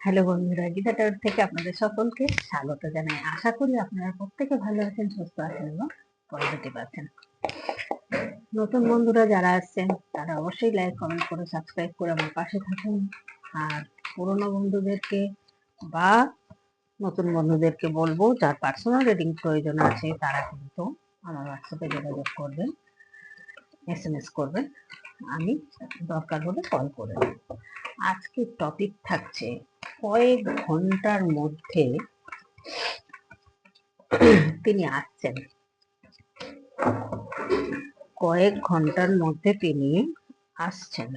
Hello বন্ধুরা, Gita tower থেকে আপনাদের সকলকে স্বাগত জানাই। আশা করি আপনারা প্রত্যেকে ভালো আছেন, সুস্থ আছেন এবং পজিটিভ আছেন নতুন বন্ধুরা যারা আসছেন, তারা অবশ্যই লাইক কমেন্ট করে সাবস্ক্রাইব করে আমার পাশে থাকুন। আর পুরনো বন্ধুদেরকে বা নতুন বন্ধুদেরকে বলব, যার পার্সোনাল রিডিং প্রয়োজন আছে, তারা কিন্তু আমার হোয়াটসঅ্যাপে যোগাযোগ করবেন এস এম এস করবেন। আমি দরকার হলে কল করে দেব আজকের টপিক থাকছে কয়েক ঘণ্টার মধ্যে তিনি আসছেন। কয়েক ঘণ্টার মধ্যে তিনি আসছেন।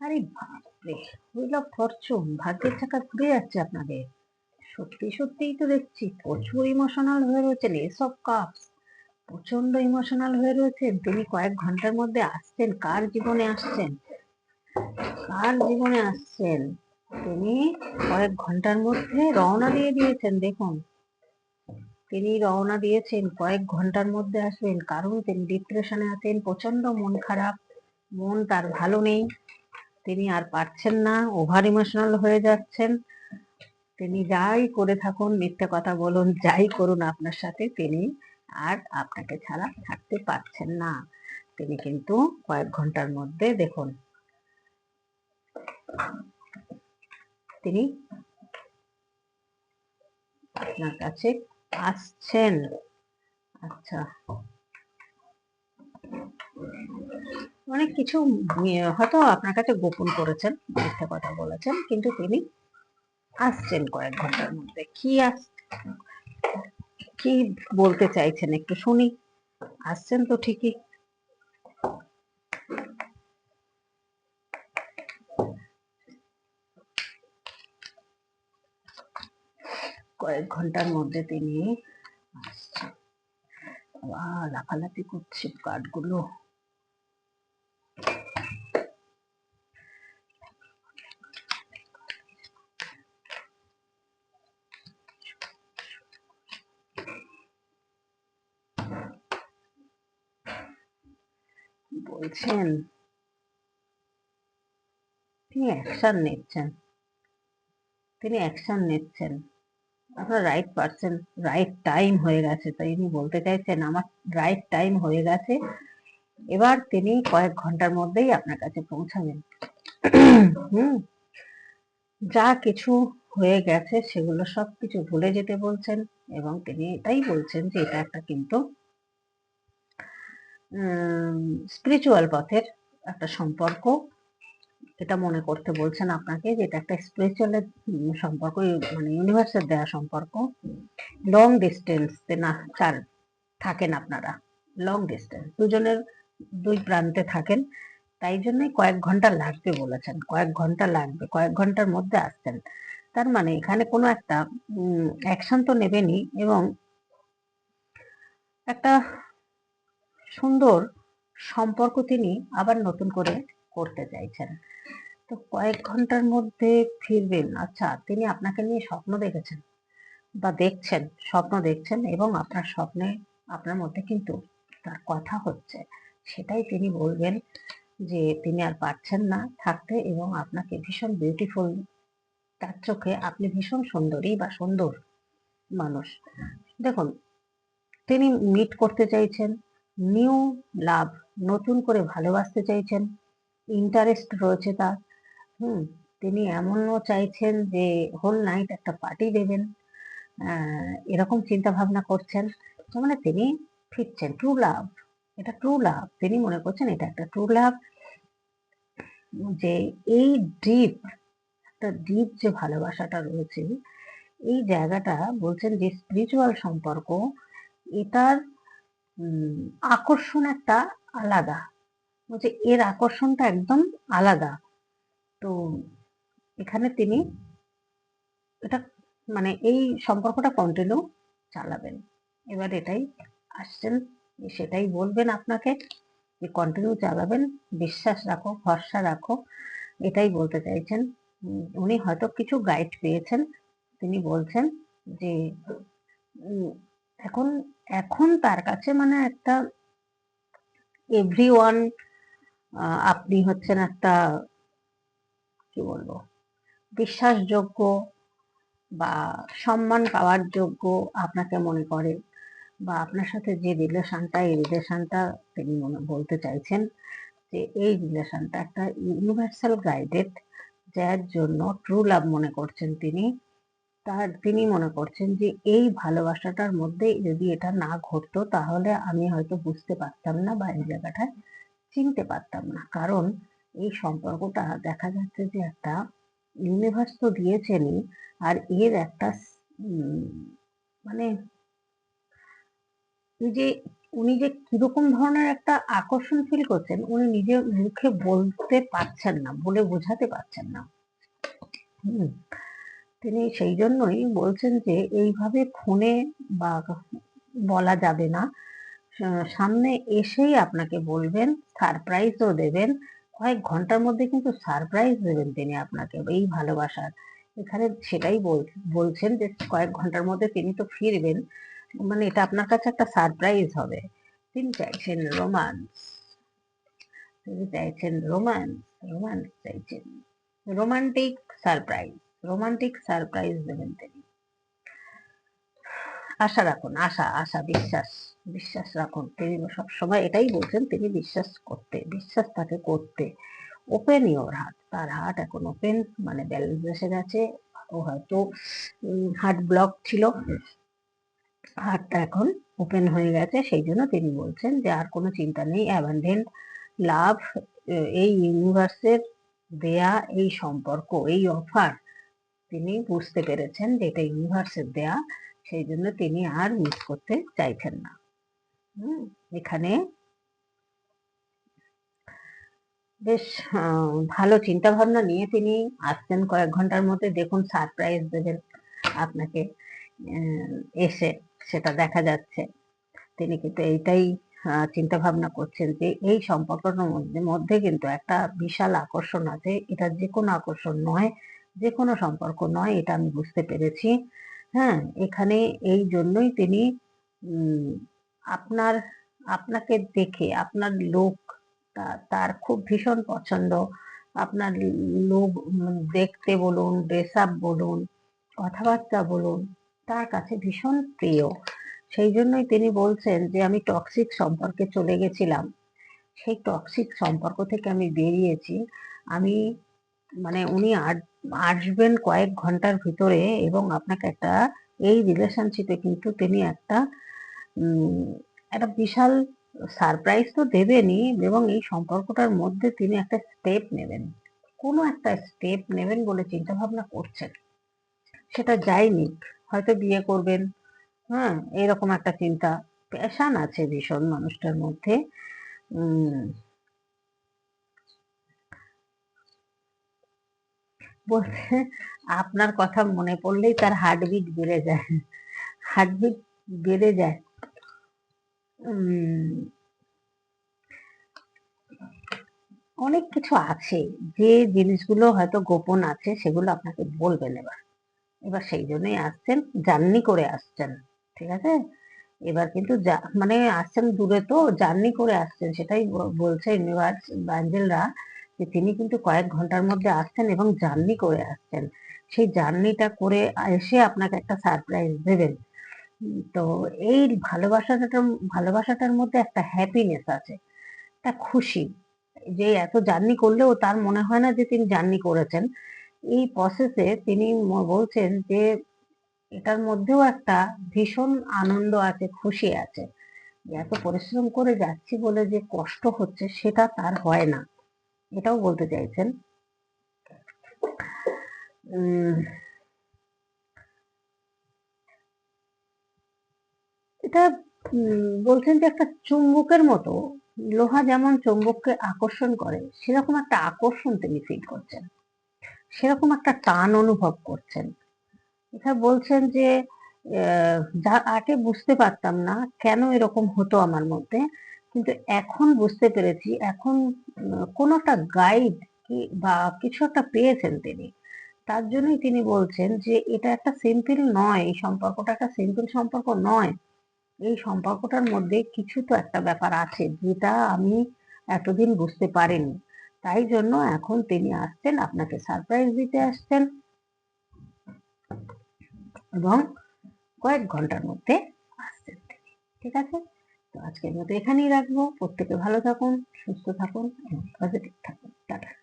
আরে বাপরে ফরচুন ভাগ্যের চাকা ঘুরে যাচ্ছে আপনাদের। সত্যি সত্যিই তো দেখছি প্রচুর ইমোশনাল হয়ে রয়েছেন এসব কাপস প্রচণ্ড ইমোশনাল হয়ে রয়েছেন তিনি কয়েক ঘণ্টার মধ্যে আসছেন। কার জীবনে আসছেন? কার জীবনে আসছেন? তিনি কয়েক ঘণ্টার মধ্যে রওনা দিয়ে দিয়েছেন, দেখুন। তিনি রওনা দিয়েছেন, কয়েক ঘণ্টার মধ্যে আসবেন। কারণ তিনি ডিপ্রেশনে আছেন প্রচণ্ড মন খারাপ, মন তার ভালো নেই। তিনি আর পারছেন না ওভার ইমোশনাল হয়ে যাচ্ছেন। তিনি যাই করে থাকুন, মিথ্যে কথা বলুন, যাই করুন আপনার সাথে, তিনি আর আপনাকে ছাড়া থাকতে পারছেন না। তিনি কিন্তু কয়েক ঘণ্টার মধ্যে দেখুন, তিনি আপনার কাছে আসছেন। আচ্ছা। অনেক কিছু হয়তো আপনার কাছে গোপন করেছেন, মিথ্যে কথা বলেছেন, কিন্তু তিনি আসছেন কয়েক ঘণ্টার মধ্যে। কি আস, কি বলতে চাইছেন একটু শুনি। আসছেন তো ঠিকই। কয়েক ঘণ্টার মধ্যে তিনি আবার লাফালাফি করছে কাঠগুলো। বলছেন? তিনি অ্যাকশন নিচ্ছেন। তিনি অ্যাকশন নিচ্ছেন। আপনার রাইট পার্সন রাইট টাইম হয়ে গেছে। তাই তিনি বলতে চাইছেন, আমার রাইট টাইম হয়ে গেছে। এবার তিনি কয়েক ঘণ্টার মধ্যেই আপনার কাছে পৌঁছাবেন। হুম। যা কিছু হয়ে গেছে, সেগুলো সব কিছু ভুলে যেতে বলছেন এবং তিনি এটাই বলছেন যে এটা একটা কিন্তু স্পিরিচুয়াল পথের একটা সম্পর্ক। এটা মনে করতে বলছেন আপনাকে যে এটা একটা স্পিরিচুয়ালের সম্পর্ক মানে ইউনিভার্সের দেওয়া সম্পর্ক। লং ডিস্টেন্স না, চার, থাকেন আপনারা। লং ডিস্টেন্স দুজনের, দুই প্রান্তে থাকেন। তাই জন্যই কয়েক ঘণ্টা লাগবে বলেছেন, কয়েক ঘণ্টা লাগবে, কয়েক ঘণ্টার মধ্যে আসছেন। তার মানে এখানে কোনো একটা অ্যাকশন তো নেবেনি এবং একটা সুন্দর সম্পর্ক তিনি আবার নতুন করে করতে চাইছেন। তো কয়েক ঘণ্টার মধ্যে ফিরবেন। আচ্ছা তিনি আপনাকে নিয়ে স্বপ্ন দেখেছেন বা দেখছেন, স্বপ্ন দেখছেন এবং আপনার স্বপ্নে আপনার মধ্যে কিন্তু তার কথা হচ্ছে। সেটাই তিনি বলবেন যে তিনি আর পারছেন না থাকতে এবং আপনাকে ভীষণ বিউটিফুল তার চোখে আপনি ভীষণ সুন্দরী বা সুন্দর মানুষ। দেখুন, তিনি মিট করতে চাইছেন নিউ লাভ নতুন করে ভালোবাসতে চাইছেন ইন্টারেস্ট রয়েছে তার। হুম, তিনি এমনও চাইছেন যে হোল নাইট একটা পার্টি দেবেন। এরকম চিন্তা ভাবনা করছেন মানে তিনি ফিরছেন ট্রু লাভ এটা ট্রু লাভ তিনি মনে করছেন এটা একটা ট্রু লাভ যে এই ডিপ একটা ডিপ যে ভালোবাসাটা রয়েছে, এই জায়গাটা বলছেন যে স্পিরিচুয়াল সম্পর্ক, এটার আকর্ষণ একটা আলাদা। বলছে, এর আকর্ষণটা একদম আলাদা। তো এখানে তিনি এটা মানে এই সম্পর্কটা কন্টিনিউ চালাবেন। এবার এটাই আসছেন সেটাই বলবেন আপনাকে, যে কন্টিনিউ চালাবেন, বিশ্বাস রাখো, ভরসা রাখো, এটাই বলতে চাইছেন। উনি হয়তো কিছু গাইড পেয়েছেন, তিনি বলছেন যে এখন এখন তার কাছে মানে একটা এভরি ওয়ান আপনি হচ্ছেন একটা, কি বলব, বিশ্বাসযোগ্য বা সম্মান পাওয়ার যোগ্য আপনাকে মনে করে বা আপনার সাথে যে রিলেশনটা এই রিলেশনটা তিনি মনে, বলতে চাইছেন যে এই রিলেশনটা একটা ইউনিভার্সাল গাইডেড যার জন্য ট্রু লাভ মনে করছেন তিনি। তার, তিনি মনে করছেন যে এই ভালোবাসাটার মধ্যে যদি এটা না ঘটতো তাহলে আমি হয়তো বুঝতে পারতাম না বা এই জায়গাটায় চিনতে পারতাম না। কারণ এই সম্পর্কটা দেখা যাচ্ছে যে একটা ইউনিভার্স তো দিয়েছেনই, আর এর একটা মানে যে উনি যে কীরকম ধরনের একটা আকর্ষণ ফিল করছেন, উনি নিজে মুখে বলতে পারছেন না, বলে বোঝাতে পারছেন না। তিনি সেই জন্যই বলছেন যে, এইভাবে ফোনে বা বলা যাবে না সামনে এসেই আপনাকে বলবেন সারপ্রাইজও দেবেন। কয়েক ঘণ্টার মধ্যে কিন্তু সারপ্রাইজ দেবেন তিনি আপনাকে, এই ভালোবাসার। এখানে সেটাই বল- বলছেন যে কয়েক ঘণ্টার মধ্যে তিনি তো ফিরবেন। মানে এটা আপনার কাছে একটা সারপ্রাইজ হবে। তিনি চাইছেন রোমান্স তিনি চাইছেন রোমান্স রোমান্স চাইছেন। রোমান্টিক সারপ্রাইজ রোমান্টিক সারপ্রাইজ দেবেন তিনি। আশা রাখুন, আশা আশা, বিশ্বাস। বিশ্বাস রাখুন তিনি সবসময় এটাই বলছেন তিনি বিশ্বাস করতে বিশ্বাস তাকে করতে। ওপেন ইওর হার্ট তার হার্ট এখন ওপেন মানে ব্যালেন্স এসে গেছে ও হয়তো হার্ট ব্লক ছিল। হার্টটা এখন ওপেন হয়ে গেছে সেই জন্য তিনি বলছেন যে আর কোনো চিন্তা নেই অ্যাবান্ডেন্ট লাভ এই ইউনিভার্সের দেয়া এই সম্পর্ক এই অফার তিনি বুঝতে পেরেছেন যে এটা ইউনিভার্সের দেয়া সেই জন্য তিনি আর মিস করতে চাইছেন না। এখানে। বেশ ভালো চিন্তা ভাবনা নিয়ে তিনি আসছেন কয়েক ঘণ্টার মধ্যে। দেখুন সারপ্রাইজ দেবেন আপনাকে এসে সেটা দেখা যাচ্ছে। তিনি কিন্তু এইটাই চিন্তা ভাবনা করছেন যে এই সম্পর্কটার মধ্যে মধ্যে কিন্তু একটা বিশাল আকর্ষণ আছে। এটা যে কোনো আকর্ষণ নয় যে কোনো সম্পর্ক নয়, এটা আমি বুঝতে পেরেছি। হ্যাঁ এখানে এই জন্যই তিনি আপনার, আপনাকে দেখে আপনার লোক তার খুব ভীষণ পছন্দ। আপনার লোক দেখতে বলুন ড্রেস আপ বলুন, কথাবার্তা বলুন, তার কাছে ভীষণ প্রিয়। সেই জন্যই তিনি বলছেন যে, আমি টক্সিক সম্পর্কে চলে গেছিলাম। সেই টক্সিক সম্পর্ক থেকে আমি বেরিয়েছি। আমি মানে উনি আস- আসবেন কয়েক ঘণ্টার ভিতরে এবং আপনাকে একটা, এই রিলেশনশিপে কিন্তু তিনি একটা একটা বিশাল সারপ্রাইজ তো দেবেনই এবং এই সম্পর্কটার মধ্যে তিনি একটা স্টেপ নেবেন। কোনো একটা স্টেপ নেবেন বলে চিন্তা ভাবনা করছেন। সেটা যাই নিক হয়তো বিয়ে করবেন। হ্যাঁ এরকম একটা চিন্তা প্যাশান আছে ভীষণ মানুষটার মধ্যে। বলছে, আপনার কথা মনে পড়লেই তার হার্টবিট বেড়ে যায়। হার্টবিট বেড়ে যায়। অনেক কিছু আছে। যে জিনিসগুলো হয়তো গোপন আছে, সেগুলো আপনাকে বলবেন এবার। এবার সেই জন্যই আসছেন, জার্নি করে আসছেন, ঠিক আছে? এবার কিন্তু মানে আসছেন দূরে তো, জার্নি করে আসছেন, সেটাই বলছে ইউনিভার্স ব্যাঞ্জেলরা যে তিনি কিন্তু কয়েক ঘণ্টার মধ্যে আসছেন এবং জার্নি করে আসছেন। সেই জার্নিটা করে এসে আপনাকে একটা সারপ্রাইজ দেবেন। তো এই ভালোবাসাটার ভালোবাসাটার মধ্যে একটা হ্যাপিনেস আছে একটা খুশি। যে এত জার্নি করলেও তার মনে হয় না যে তিনি জার্নি করেছেন। এই প্রসেসে তিনি বলছেন যে এটার মধ্যেও একটা ভীষণ আনন্দ আছে, খুশি আছে। এত পরিশ্রম করে যাচ্ছি বলে যে কষ্ট হচ্ছে, সেটা তার হয় না। এটাও বলতে চাইছেন। এটা বলছেন যে একটা চুম্বকের মতো, লোহা যেমন চুম্বককে আকর্ষণ করে, সেরকম একটা আকর্ষণ তিনি ফিল করছেন। সেরকম একটা টান অনুভব করছেন। এটা বলছেন যে যা আগে বুঝতে পারতাম না কেন এরকম হতো আমার মধ্যে, কিন্তু এখন বুঝতে পেরেছি, এখন কোনো একটা গাইড কি বা কিছু একটা পেয়েছেন তিনি। তার জন্যই তিনি বলছেন যে, এটা একটা সিম্পল নয়, এই সম্পর্কটা একটা সিম্পল সম্পর্ক নয়। এই সম্পর্কটার মধ্যে কিছু তো একটা ব্যাপার আছে যেটা আমি এতদিন বুঝতে পারিনি। তাই জন্য এখন তিনি আসছেন, আপনাকে সারপ্রাইজ দিতে আসছেন। এবং কয়েক ঘণ্টার মধ্যে আসছেন ঠিক আছে? তো আজকের মতো এখানেই রাখব। প্রত্যেকে ভালো থাকুন, সুস্থ থাকুন এবং পজিটিভ থাকুন। টাটা।